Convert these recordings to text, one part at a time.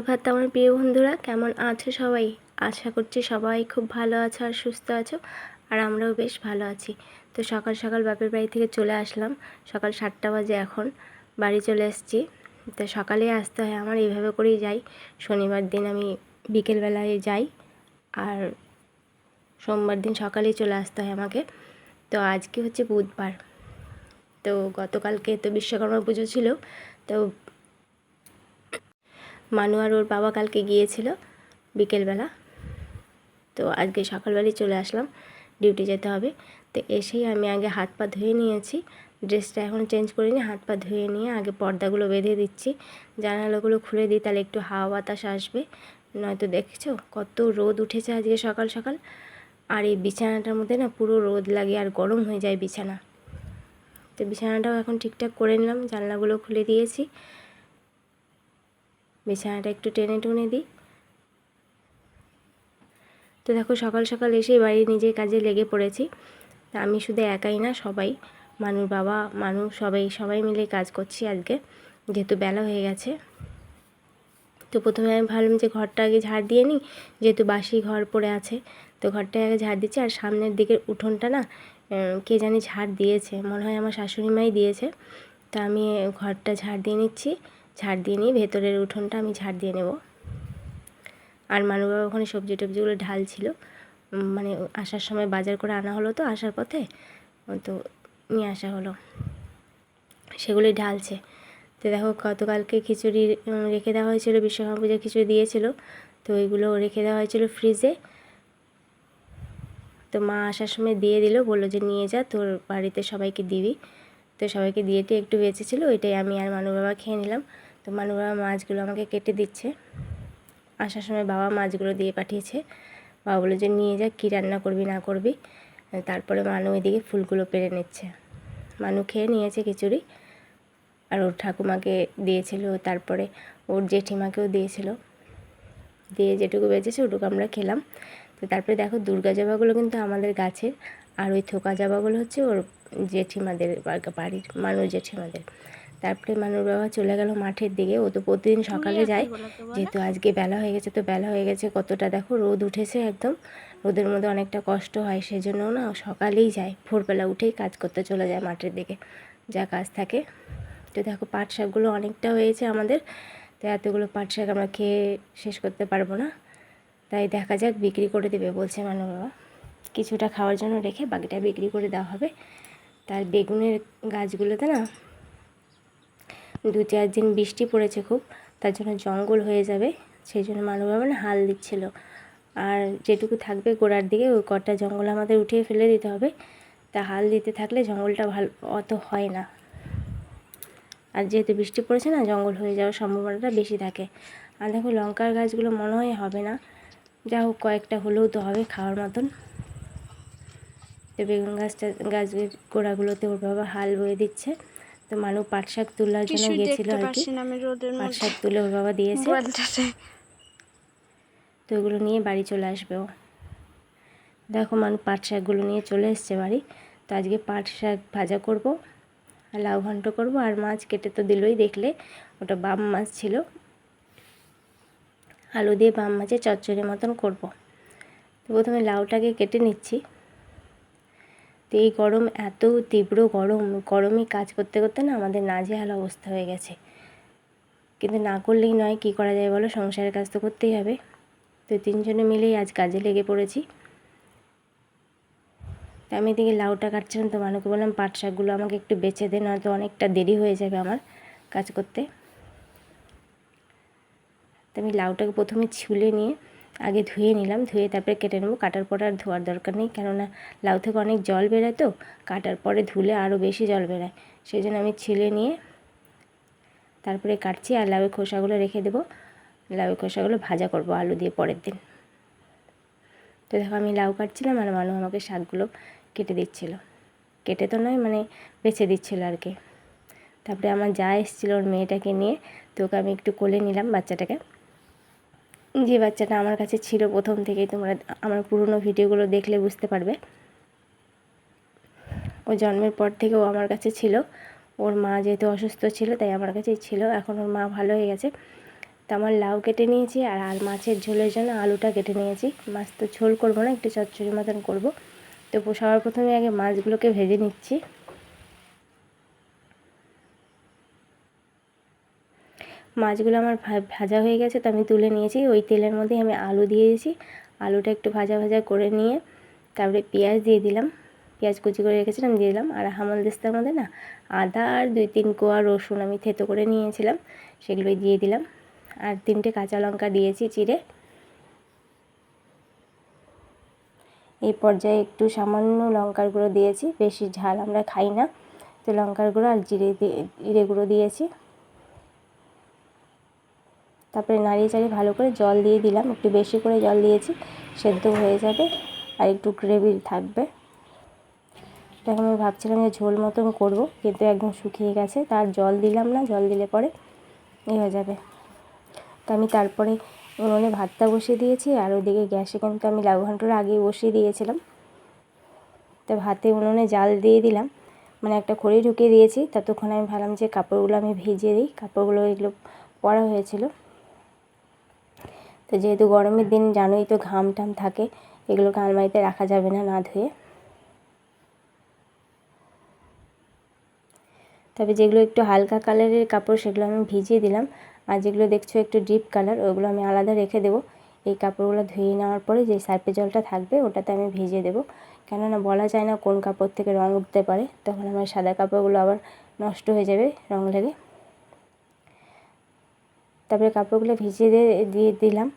সুপ্রভাত আমার প্রিয় বন্ধুরা, কেমন আছো সবাই? আশা করছি সবাই খুব ভালো আছো আর সুস্থ আছো, আর আমরাও বেশ ভালো আছি। তো সকাল সকাল বাপের বাড়ি থেকে চলে আসলাম, সকাল সাতটা বাজে এখন, বাড়ি চলে এসেছি। তো সকালে আসতে হয় আমার এইভাবে করেই যাই। শনিবার দিন আমি বিকেলবেলায় যাই, আর সোমবার দিন সকালেই চলে আসতে হয় আমাকে। তো আজকে হচ্ছে বুধবার। তো গতকালকে তো বিশ্বকর্মা পুজো ছিল, তো মানু আর ওর বাবা কালকে গিয়েছিল বিকেলবেলা। তো আজকে সকালবেলায় চলে আসলাম ডিউটি যেতে হবে। তো এসেই আমি আগে হাত পা ধুয়ে নিয়েছি ড্রেসটা এখন চেঞ্জ করে করিনি, হাত পা ধুয়ে নিয়ে আগে পর্দাগুলো বেঁধে দিচ্ছি। জানালাগুলো খুলে দিই, তাহলে একটু হাওয়া বাতাস আসবে। নয়তো দেখছ কত রোদ উঠেছে আজকে সকাল সকাল। আর এই বিছানাটার মধ্যে না পুরো রোদ লাগে আর গরম হয়ে যায় বিছানা। তো বিছানাটাও এখন ঠিকঠাক করে নিলাম, জানলাগুলো খুলে দিয়েছি। বিছানাটা একটু টেনে টুনে দিই। তো দেখো সকাল সকাল এসে বাড়ি নিজের কাজে লেগে পড়েছি। আমি শুধু একাই না, সবাই মানুষ বাবা মানুষ সবাই সবাই মিলে কাজ করছি আজকে। যেহেতু বেলা হয়ে গেছে। তো প্রথমে আমি ভাবলাম যে ঘরটা আগে ঝাড় দিয়ে নিই, যেহেতু বাসি ঘর পড়ে আছে। তো ঘরটা আগে ঝাড় দিচ্ছি, আর সামনের দিকের উঠোনটা না কে জানি ঝাড় দিয়েছে। মনে হয় আমার শাশুড়ি মাই দিয়েছে। তা আমি ঘরটা ঝাড় দিয়ে নিচ্ছি। ঝাড় দিয়ে নিয়ে ভেতরের উঠোনটা আমি ঝাড় দিয়ে নেব। আর মানু বাবা ওখানে সবজি টবজিগুলো ঢাল ছিল মানে আসার সময় বাজার করে আনা হলো তো আসার পথে তো নিয়ে আসা হলো। সেগুলোই ঢালছে। তো দেখো গতকালকে খিচুড়ি রেখে দেওয়া হয়েছিল, বিশ্বকর্মা পুজোর খিচুড়ি দিয়েছিল। তো ওইগুলো রেখে দেওয়া হয়েছিল ফ্রিজে তো মা আসার সময় দিয়ে দিল, বলল যে নিয়ে যা, তোর বাড়িতে সবাইকে দিবি। তো সবাইকে দিয়েটি একটু বেঁচেছিলো, ওইটাই আমি আর মানু বাবা খেয়ে নিলাম। তো মানু বাবা মাছগুলো আমাকে কেটে দিচ্ছে। আসার সময় বাবা মাছগুলো দিয়ে পাঠিয়েছে। বাবা বলে যে, নিয়ে যা, কী রান্না করবি, না করবি? তারপরে মানু এদিকে ফুলগুলো পেরে নিচ্ছে। মানু খেয়ে নিয়েছে খিচুড়ি। আর ওর ঠাকুমাকে দিয়েছিল, তারপরে ওর জেঠিমাকেও দিয়েছিল। দিয়ে যেটুকু বেঁচেছে ওটুকু আমরা খেলাম। তো তারপরে দেখো দুর্গা জবাগুলো কিন্তু আমাদের গাছের। আর ওই থোকা জবাগুলো হচ্ছে ওর জেঠিমাদের বাড়ির মানুষ জেঠিমাদের। তারপরে মানুর বাবা চলে গেল মাঠের দিকে। ও তো প্রতিদিন সকালে যায়। যেহেতু আজকে বেলা হয়ে গেছে তো বেলা হয়ে গেছে কতটা দেখো রোদ উঠেছে একদম। রোদের মধ্যে অনেকটা কষ্ট হয় সেজন্য না সকালেই যায়। ভোরবেলা উঠেই কাজ করতে চলে যায় মাঠের দিকে যা কাজ থাকে। তো দেখো পাট শাকগুলো অনেকটা হয়েছে আমাদের। তো এতগুলো পাট শাক আমরা খেয়ে শেষ করতে পারব না। তাই দেখা যাক বিক্রি করে দেবে বলছে মানু বাবা। কিছুটা খাওয়ার জন্য রেখে বাকিটা বিক্রি করে দেওয়া হবে। তার বেগুনের গাছগুলোতে না দু চার দিন বৃষ্টি পড়েছে খুব, তার জন্য জঙ্গল হয়ে যাবে, সেই জন্য মানুষ হাল দিচ্ছিল। আর যেটুকু থাকবে গোড়ার দিকে, ওই কটা জঙ্গল আমাদের উঠিয়ে ফেলে দিতে হবে। তা হাল দিতে থাকলে জঙ্গলটা ভালো, অত হয় না। আর যেহেতু বৃষ্টি পড়েছে না, জঙ্গল হয়ে যাওয়ার সম্ভাবনাটা বেশি থাকে। আর দেখো লঙ্কার গাছগুলো মনে হয় হবে না। যা হোক, কয়েকটা হলেও তো হবে খাওয়ার মতন। তো বেগুন গাছটা গাছের গোড়াগুলোতে ওর বাবা হাল বয়ে দিচ্ছে। তো মানু পাট শাক তোলার জন্য গেছিল আর কি। পাট শাক তুলে ওর বাবা দিয়েছে। তো ওগুলো নিয়ে বাড়ি চলে আসবে ও। দেখো মানু পাট শাকগুলো নিয়ে চলে এসছে বাড়ি। তো আজকে পাট শাক ভাজা করব আর লাউ ঘন্ট করব। আর মাছ কেটে তো দিলই দেখলে ওটা বাম মাছ ছিল। আলু দিয়ে বাম মাছের চচ্চড়ি মতন করব। তো প্রথমে লাউটাকে কেটে নিচ্ছি। তো এই গরম, এত তীব্র গরম গরমে কাজ করতে করতে না আমাদের নাজেহাল অবস্থা হয়ে গেছে। কিন্তু না করলেই নয়, কি করা যায় বলো? সংসারের কাজ তো করতেই হবে। তো তিনজনে মিলেই আজ কাজে লেগে পড়েছি। তা আমি এদিকে লাউটা কাটছিলাম, তো মানুষকে বললাম, পাট শাকগুলো আমাকে একটু বেছে দে, নয়তো অনেকটা দেরি হয়ে যাবে আমার কাজ করতে। তো আমি লাউটাকে প্রথমে ছুলে নিয়ে আগে ধুয়ে নিলাম, ধুয়ে তারপরে কেটে নেব। কাটার পর আর ধোয়ার দরকার নেই, কেননা লাউ থেকে অনেক জল বেরোয় তো, কাটার পরে ধুলে আরও বেশি জল বেরোয়। সেই জন্য আমি ছিলে নিয়ে তারপরে কাটছি আর লাউয়ের খোসাগুলো রেখে দেবো। লাউয়ের খোসাগুলো ভাজা করব আলু দিয়ে পরের দিন। তো দেখো আমি লাউ কাটছিলাম আর মানুষ আমাকে শাকগুলো কেটে দিচ্ছিল। কেটে তো নয় মানে বেছে দিচ্ছিল আর কি। তারপরে আমার যা এসেছিল ওর মেয়েটাকে নিয়ে, তো ওকে আমি একটু কোলে নিলাম বাচ্চাটাকে। যে বাচ্চাটা আমার কাছে ছিল প্রথম থেকেই, তোমরা আমার পুরনো ভিডিওগুলো দেখলে বুঝতে পারবে। ও জন্মের পর থেকে ও আমার কাছে ছিল। ওর মা যেহেতু অসুস্থ ছিল, তাই আমার কাছেই ছিল। এখন ওর মা ভালো হয়ে গেছে। তো আমার লাউ কেটে নিয়েছি আর আর মাছের ঝোলের জন্য আলুটা কেটে নিয়েছি। মাছ তো ঝোল করব না, একটু চচ্চড়ি মতন করব। তো সবার প্রথমে আগে মাছগুলোকে ভেজে নিচ্ছি। মাছগুলো আমার ভাজা হয়ে গেছে তো আমি তুলে নিয়েছি। ওই তেলের মধ্যে আমি আলু দিয়ে দিয়েছি। আলুটা একটু ভাজা ভাজা করে নিয়ে তারপরে পেঁয়াজ দিয়ে দিলাম। পেঁয়াজ কুচি করে রেখেছিলাম, দিয়ে দিলাম। আর হামল দেস্তার মধ্যে না আদা আর দুই তিন কোয়া রসুন আমি থেতো করে নিয়েছিলাম, সেগুলোই দিয়ে দিলাম। আর তিনটে কাঁচা লঙ্কা দিয়েছি চিড়ে। এই পর্যায়ে একটু সামান্য লঙ্কার গুঁড়ো দিয়েছি। বেশি ঝাল আমরা খাই না। তো লঙ্কার গুঁড়ো আর জিরে দিয়ে, জিরে গুঁড়ো দিয়েছি। তারপরে নাড়িয়ে চাড়িয়ে ভালো করে জল দিয়ে দিলাম। একটু বেশি করে জল দিয়েছি, সেদ্ধ হয়ে যাবে আর একটু গ্রেভি থাকবে। তখন আমি ভাবছিলাম যে ঝোল মতন করব, কিন্তু একদম শুকিয়ে গেছে তার জল দিলাম না। জল দিলে পরে এ হয়ে যাবে। তো আমি তারপরে উনুনে ভাতটা বসিয়ে দিয়েছি, আর ওদিকে গ্যাসে কিন্তু আমি লাউ ঘণ্টার আগেই বসিয়ে দিয়েছিলাম। তো ভাতে উনুনে জাল দিয়ে দিলাম মানে একটা খড়ি ঢুকিয়ে দিয়েছি। ততক্ষণ আমি ভাবলাম যে কাপড়গুলো আমি ভিজিয়ে দিই। কাপড়গুলো এগুলো পরা হয়েছিল। তো যেহেতু গরমের দিন জানোই তো ঘাম টাম থাকে, এগুলোকে আলমারিতে রাখা যাবে না না ধুয়ে। তবে যেগুলো একটু হালকা কালারের কাপড় সেগুলো আমি ভিজিয়ে দিলাম, আর যেগুলো দেখছ একটু ডিপ কালার, ওগুলো আমি আলাদা রেখে দেবো। এই কাপড়গুলো ধুয়ে নেওয়ার পরে যে সার্পে জলটা থাকবে ওটাতে আমি ভিজিয়ে দেবো। কেননা বলা যায় না কোন কাপড় থেকে রঙ উঠতে পারে, তখন আমার সাদা কাপড়গুলো আবার নষ্ট হয়ে যাবে রঙ লেগে। তারপরে কাপড়গুলো ভিজিয়ে দিয়ে দিয়ে দিলাম।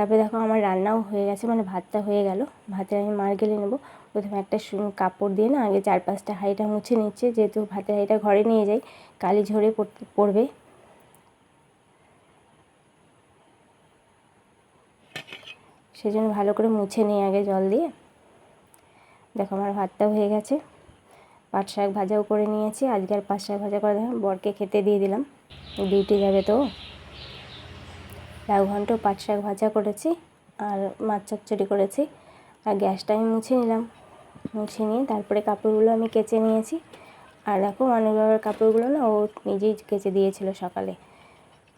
তারপরে দেখো আমার রান্নাও হয়ে গেছে মানে ভাতটা হয়ে গেল। ভাতে আমি মার গেলে নেব। প্রথমে একটা কাপড় দিয়ে না আগে চার পাঁচটা হাঁড়িটা মুছে নিচ্ছে, যেহেতু ভাতের হাঁড়িটা ঘরে নিয়ে যাই, কালি ঝরে পড়বে। সেজন্য ভালো করে মুছে নিই আগে জল দিয়ে। দেখো আমার ভাতটা হয়ে গেছে। পাট শাক ভাজাও করে নিয়েছি। আজকে আর পাট শাক ভাজা করে বরকে খেতে দিয়ে দিলাম। ডিউটি যাবে তো। লাউ ঘন্ট পাট শাক ভাজা করেছি আর মাছ চচ্চড়ি করেছি। আর গ্যাসটা আমি মুছে নিলাম। মুছে নিয়ে তারপরে কাপড়গুলো আমি কেচে নিয়েছি। আর দেখো মানুষ বাবার কাপড়গুলো না ও নিজেই কেচে দিয়েছিল সকালে।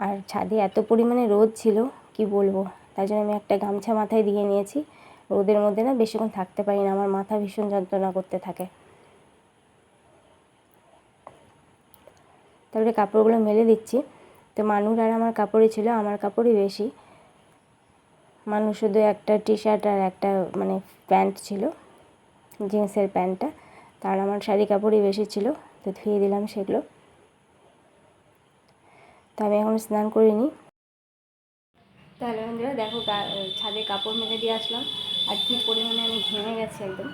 আর ছাদে এত পরিমাণে রোদ ছিল, কি বলব? তাই জন্য আমি একটা গামছা মাথায় দিয়ে নিয়েছি। রোদের মধ্যে না বেশিক্ষণ থাকতে পারি না, আমার মাথা ভীষণ যন্ত্রণা করতে থাকে। তারপরে কাপড়গুলো মেলে দিচ্ছি। তো মানুষ আর আমার কাপড়ই ছিল, আমার কাপড়ই বেশি। মানুষ শুধু একটা টি শার্ট আর একটা মানে প্যান্ট ছিল, জিন্সের প্যান্টটা। তার আমার শাড়ি কাপড়ই বেশি ছিল, তো ধুয়ে দিলাম সেগুলো। তো আমি এখন স্নান করিনি। তাহলে বন্ধুরা দেখো ছাদে কাপড় মেলে দিয়ে আসলাম। আর কী পরিমাণে আমি ঘেমে গেছি একদম।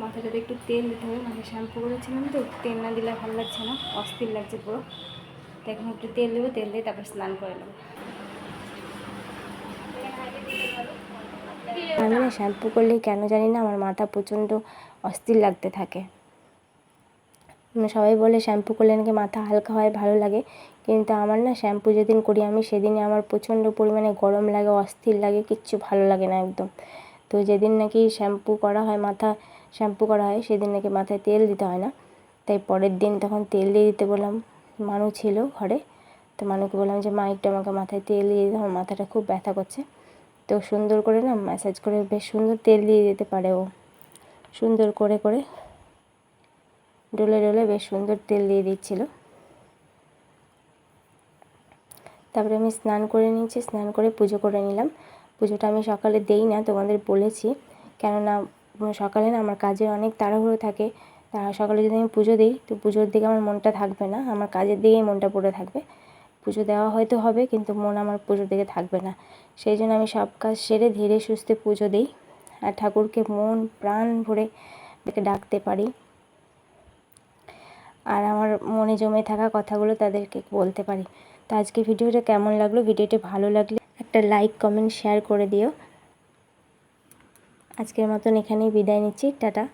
মাথাটাতে একটু তেল দিতে হবে মাথায় শ্যাম্পু করেছিলাম তো, তেল না দিলে ভালো লাগছে না, অস্থির লাগছে পুরো। তো এখন একটু তেল দেবো, তেল দিয়ে তারপর স্নান করে নেব। আমি না শ্যাম্পু করলে কেন জানি না আমার মাথা প্রচণ্ড অস্থির লাগতে থাকে। সবাই বলে শ্যাম্পু করলে নাকি মাথা হালকা হয়, ভালো লাগে। কিন্তু আমার না শ্যাম্পু যেদিন করি আমি, সেদিনই আমার প্রচণ্ড পরিমাণে গরম লাগে, অস্থির লাগে, কিচ্ছু ভালো লাগে না একদম। তো যেদিন নাকি শ্যাম্পু করা হয়, মাথা শ্যাম্পু করা হয়, সেদিন নাকি মাথায় তেল দিতে হয় না। তাই পরের দিন তখন তেল দিয়ে দিতে বললাম মানু ছিল ঘরে, তো মানুকে বললাম যে, মা, একটু আমাকে মাথায় তেল দিয়ে দিতে আমার মাথাটা খুব ব্যথা করছে। তো সুন্দর করে না ম্যাসাজ করে বেশ সুন্দর তেল দিয়ে দিতে পারে ও। সুন্দর করে করে ডলে ডলে বেশ সুন্দর তেল দিয়ে দিচ্ছিল। তারপরে আমি স্নান করে নিয়েছি, স্নান করে পুজো করে নিলাম। পুজোটা আমি সকালে দেই না, তোমাদের বলেছি। কেননা, সকালে না আমার কাজে অনেক তাড়াহুড়ো থাকে। তা সকালে যদি আমি পুজো দিই, তো পুজোর দিকে আমার মনটা থাকবে না। আমার কাজের দিকেই মনটা পড়ে থাকবে। পুজো দেওয়া হয়তো হবে, কিন্তু মন আমার পুজোর দিকে থাকবে না। সেই জন্য আমি সব কাজ সেরে ধীরে সুস্থে পুজো দিই। আর ঠাকুরকে মন, প্রাণ ভরে দেখে ডাকতে পারি। আর আমার মনে জমে থাকা কথাগুলো তাদেরকে বলতে পারি। তো আজকে ভিডিওটা কেমন লাগল? ভিডিওটি ভালো লাগলে একটা লাইক, কমেন্ট, শেয়ার করে দিও। আজকের মতন এখানেই বিদায় নিচ্ছি। টাটা।